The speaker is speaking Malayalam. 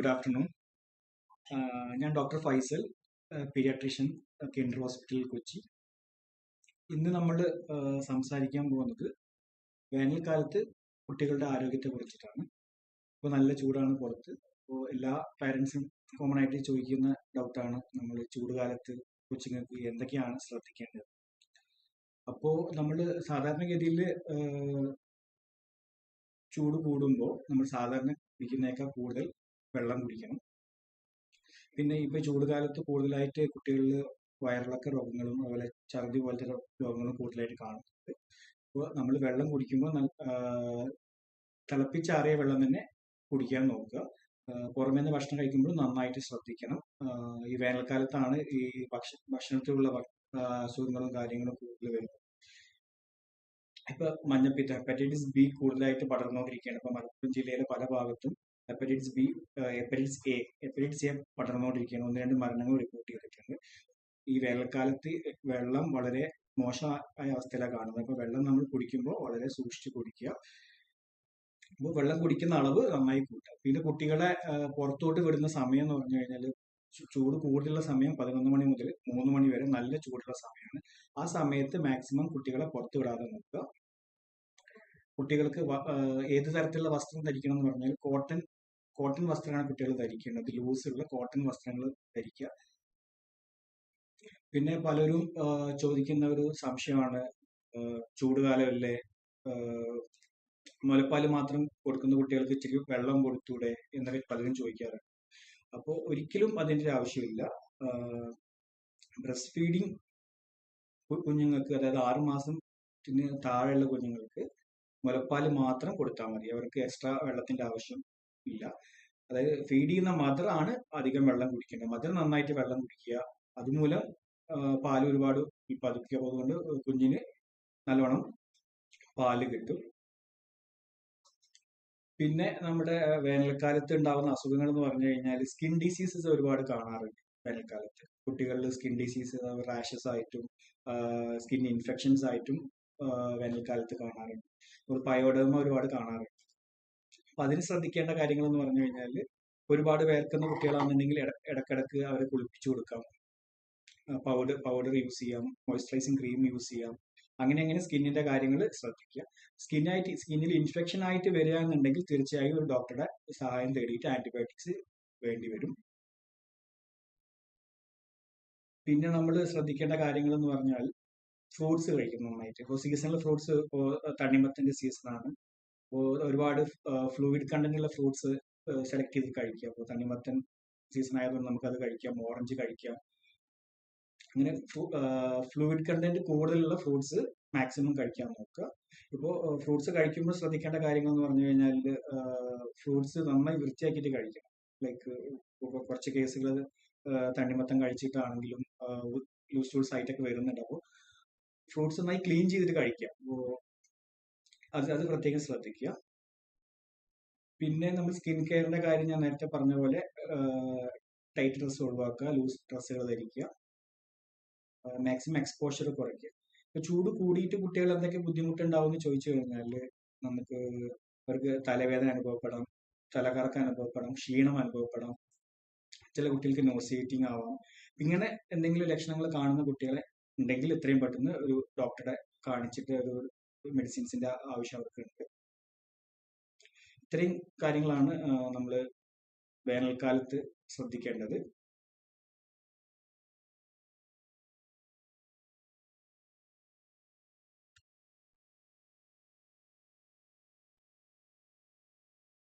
ഗുഡ് ആഫ്റ്റർനൂൺ ഞാൻ doctor Faisal pediatrician Kendra hospital Kochi. ഇന്ന് നമ്മൾ സംസാരിക്കാൻ പോകുന്നത് വേനൽക്കാലത്ത് കുട്ടികളുടെ ആരോഗ്യത്തെ കുറിച്ചിട്ടാണ്. ഇപ്പോൾ നല്ല ചൂടാണ് പുറത്ത്. അപ്പോൾ എല്ലാ പാരൻസും കോമൺ ആയിട്ട് ചോദിക്കുന്ന ഡൗട്ടാണ് നമ്മൾ ചൂടുകാലത്ത് കൊച്ചുങ്ങൾക്ക് എന്തൊക്കെയാണ് ശ്രദ്ധിക്കേണ്ടത്. അപ്പോൾ നമ്മൾ സാധാരണഗതിയിൽ ചൂട് കൂടുമ്പോൾ നമ്മൾ സാധാരണ വിൽക്കുന്നേക്കാൾ കൂടുതൽ വെള്ളം കുടിക്കണം. പിന്നെ ഇപ്പൊ ചൂടുകാലത്ത് കൂടുതലായിട്ട് കുട്ടികളിൽ വയറിളക്ക രോഗങ്ങളും അതുപോലെ ഛർദി പോലത്തെ രോഗങ്ങളും കൂടുതലായിട്ട് കാണുന്നുണ്ട്. അപ്പോൾ നമ്മൾ വെള്ളം കുടിക്കുമ്പോൾ തിളപ്പിച്ചാറിയ വെള്ളം തന്നെ കുടിക്കാൻ നോക്കുക. പുറമേ നിന്ന് ഭക്ഷണം കഴിക്കുമ്പോൾ നന്നായിട്ട് ശ്രദ്ധിക്കണം. ഈ വേനൽക്കാലത്താണ് ഈ ഭക്ഷ ഭക്ഷണത്തിലുള്ള അസുഖങ്ങളും കാര്യങ്ങളും കൂടുതൽ വരുന്നത്. ഇപ്പൊ മഞ്ഞപ്പിത്തം ഹെപ്പറ്റൈറ്റിസ് ബി കൂടുതലായിട്ട് പടർന്നുകൊണ്ടിരിക്കുകയാണ്. ഇപ്പൊ മലപ്പുറം ജില്ലയിലെ പല ഭാഗത്തും hepatitis B hepatitis A hepatitis A പടർന്നുകൊണ്ടിരിക്കുകയാണ്. ഒന്ന് രണ്ട് മരണങ്ങൾ റിപ്പോർട്ട് ചെയ്തിട്ടുണ്ട്. ഈ വേനൽക്കാലത്ത് വെള്ളം വളരെ മോശമായ അവസ്ഥയിലാണ് കാണുന്നത്. അപ്പൊ വെള്ളം നമ്മൾ കുടിക്കുമ്പോൾ വളരെ സൂക്ഷിച്ച് കുടിക്കുക. അപ്പോൾ വെള്ളം കുടിക്കുന്ന അളവ് നന്നായി കൂട്ടുക. പിന്നെ കുട്ടികളെ പുറത്തോട്ട് വിടുന്ന സമയം എന്ന് പറഞ്ഞു കഴിഞ്ഞാൽ ചൂട് കൂടുതലുള്ള സമയം പതിനൊന്ന് മണി മുതൽ മൂന്ന് മണി വരെ നല്ല ചൂടുള്ള സമയമാണ്. ആ സമയത്ത് മാക്സിമം കുട്ടികളെ പുറത്ത് വിടാതെ നോക്കുക. കുട്ടികൾക്ക് ഏത് തരത്തിലുള്ള വസ്ത്രം ധരിക്കണം എന്ന് പറഞ്ഞാൽ കോട്ടൺ കോട്ടൺ വസ്ത്രങ്ങളാണ് കുട്ടികൾ ധരിക്കേണ്ടത്. ലൂസ് ഉള്ള കോട്ടൺ വസ്ത്രങ്ങൾ ധരിക്കുക. പിന്നെ പലരും ചോദിക്കുന്ന ഒരു സംശയമാണ് ചൂട് ചൂടുകാലമല്ലേ? മുലപ്പാൽ മാത്രം കൊടുക്കുന്ന കുട്ടികൾക്ക് ഇച്ചിരി വെള്ളം കൊടുത്തൂടെ എന്നൊക്കെ പലരും ചോദിക്കാറുണ്ട്. അപ്പോൾ ഒരിക്കലും അതിന്റെ ഒരു ആവശ്യമില്ല. ബ്രസ്റ്റ് ഫീഡിങ് കുഞ്ഞുങ്ങൾക്ക് അതായത് ആറുമാസം താഴെയുള്ള കുഞ്ഞുങ്ങൾക്ക് മുലപ്പാൽ മാത്രം കൊടുത്താൽ മതി. അവർക്ക് എക്സ്ട്രാ വെള്ളത്തിന്റെ ആവശ്യം ഇല്ല. അതായത് ഫീഡ് ചെയ്യുന്ന മദർ ആണ് അധികം വെള്ളം കുടിക്കേണ്ടത് മദർ നന്നായിട്ട് വെള്ളം കുടിക്കുക. അതുമൂലം പാൽ ഒരുപാട് ഉൽപ്പാദിപ്പിക്കുക അതുകൊണ്ട് കുഞ്ഞിന് നല്ലോണം പാൽ കിട്ടും. പിന്നെ നമ്മുടെ വേനൽക്കാലത്ത് ഉണ്ടാകുന്ന അസുഖങ്ങൾ എന്ന് പറഞ്ഞു കഴിഞ്ഞാൽ സ്കിൻ ഡിസീസസ് ഒരുപാട് കാണാറുണ്ട് വേനൽക്കാലത്ത്. കുട്ടികളിൽ സ്കിൻ ഡിസീസ് റാഷസ് ആയിട്ടും സ്കിൻ ഇൻഫെക്ഷൻസ് ആയിട്ടും വേനൽക്കാലത്ത് കാണാറുണ്ട്. ഒരു പയോഡർമ ഒരുപാട് കാണാറുണ്ട്. അപ്പൊ അതിന് ശ്രദ്ധിക്കേണ്ട കാര്യങ്ങൾ എന്ന് പറഞ്ഞു കഴിഞ്ഞാൽ ഒരുപാട് വേർക്കുന്ന കുട്ടികളാണെന്നുണ്ടെങ്കിൽ ഇട- ഇടക്കിടക്ക് അവരെ കുളിപ്പിച്ചു കൊടുക്കാം. പൗഡർ പൗഡർ യൂസ് ചെയ്യാം. മോയ്സ്ചറൈസിങ് ക്രീം യൂസ് ചെയ്യാം. അങ്ങനെ അങ്ങനെ സ്കിന്നിന്റെ കാര്യങ്ങൾ ശ്രദ്ധിക്കുക. സ്കിന്നായിട്ട് സ്കിന്നിൽ ഇൻഫെക്ഷൻ ആയിട്ട് വരിക എന്നുണ്ടെങ്കിൽ തീർച്ചയായും ഒരു ഡോക്ടറുടെ സഹായം തേടിയിട്ട് ആന്റിബയോട്ടിക്സ് വേണ്ടി വരും. പിന്നെ നമ്മൾ ശ്രദ്ധിക്കേണ്ട കാര്യങ്ങൾ എന്ന് പറഞ്ഞാൽ ഫ്രൂട്ട്സ് കഴിക്കും നന്നായിട്ട്. ഇപ്പോൾ സീസണൽ ഫ്രൂട്ട്സ് ഇപ്പോൾ തണ്ണിമത്തന്റെ സീസണാണ് ഒരുപാട് ഫ്ലൂയിഡ് കണ്ടന്റ് ഉള്ള ഫ്രൂട്ട്സ് സെലക്ട് ചെയ്ത് കഴിക്കുക അപ്പോൾ തണ്ണിമത്തൻ സീസൺ ആയതുകൊണ്ട് നമുക്കത് കഴിക്കാം ഓറഞ്ച് കഴിക്കാം. അങ്ങനെ ഫ്ലൂയിഡ് കണ്ടന്റ് കൂടുതലുള്ള ഫ്രൂട്ട്സ് മാക്സിമം കഴിക്കാൻ നോക്കുക. ഇപ്പോൾ ഫ്രൂട്ട്സ് കഴിക്കുമ്പോൾ ശ്രദ്ധിക്കേണ്ട കാര്യങ്ങൾ എന്ന് പറഞ്ഞു കഴിഞ്ഞാൽ ഫ്രൂട്ട്സ് നന്നായി വൃത്തിയാക്കിയിട്ട് കഴിക്കണം. ലൈക്ക് കുറച്ച് കേസുകൾ തണ്ണിമത്തം കഴിച്ചിട്ടാണെങ്കിലും ലൂസ് ടൂൾസ് ആയിട്ടൊക്കെ വരുന്നുണ്ട്. അപ്പോൾ ഫ്രൂട്ട്സ് നന്നായി ക്ലീൻ ചെയ്തിട്ട് കഴിക്കുക അത് അത് പ്രത്യേകം ശ്രദ്ധിക്കുക. പിന്നെ നമ്മൾ സ്കിൻ കെയറിന്റെ കാര്യം ഞാൻ നേരത്തെ പറഞ്ഞ പോലെ ടൈറ്റ് ഡ്രസ്സ് ഒഴിവാക്കുക ലൂസ് ഡ്രസ്സുകൾ ധരിക്കുക മാക്സിമം എക്സ്പോഷർ കുറയ്ക്കുക. ഇപ്പൊ ചൂട് കൂടിയിട്ട് കുട്ടികൾ എന്തൊക്കെ ബുദ്ധിമുട്ടുണ്ടാവും എന്ന് ചോദിച്ചു കഴിഞ്ഞാൽ നമുക്ക് അവർക്ക് തലവേദന അനുഭവപ്പെടാം തലകറക്കം അനുഭവപ്പെടാം ക്ഷീണം അനുഭവപ്പെടാം ചില കുട്ടികൾക്ക് നോസിയേറ്റിംഗ് ആവാം. ഇങ്ങനെ എന്തെങ്കിലും ലക്ഷണങ്ങൾ കാണുന്ന കുട്ടികളെ ഉണ്ടെങ്കിൽ എത്രയും പെട്ടെന്ന് ഒരു ഡോക്ടറെ കാണിച്ചിട്ട് ഒരു മെഡിസിൻസിന്റെ ആവശ്യം അവർക്ക് ഉണ്ട് ഇത്രയും കാര്യങ്ങളാണ് നമ്മൾ വേനൽക്കാലത്ത് ശ്രദ്ധിക്കേണ്ടത്.